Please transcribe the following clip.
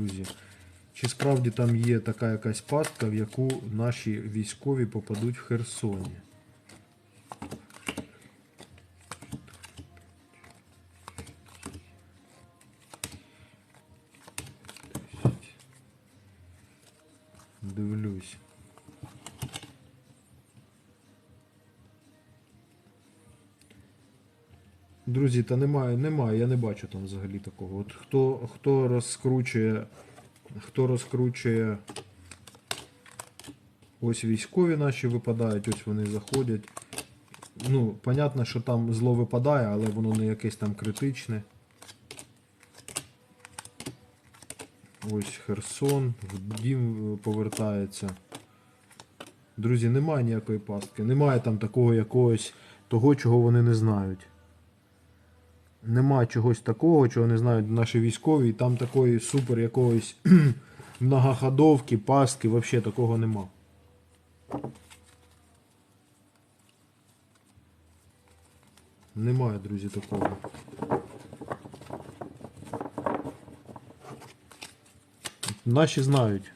друзі. Чи справді там є така якась пастка, в яку наші військові попадуть в Херсоні? Дивлюсь. Друзі, та немає, немає, я не бачу там взагалі такого. От хто, хто розкручує, хто розкручує ось військові наші випадають, ось вони заходять. Ну, понятно, що там зло випадає, але воно не якесь там критичне. Ось Херсон, дім повертається. Друзі, немає ніякої пастки. Немає там такого якогось того, чого вони не знають. Нема чогось такого, чого не знають наші військові, і там такої супер якогось многоходовки, пастки, взагалі такого нема. Немає, друзі, такого. Наші знають.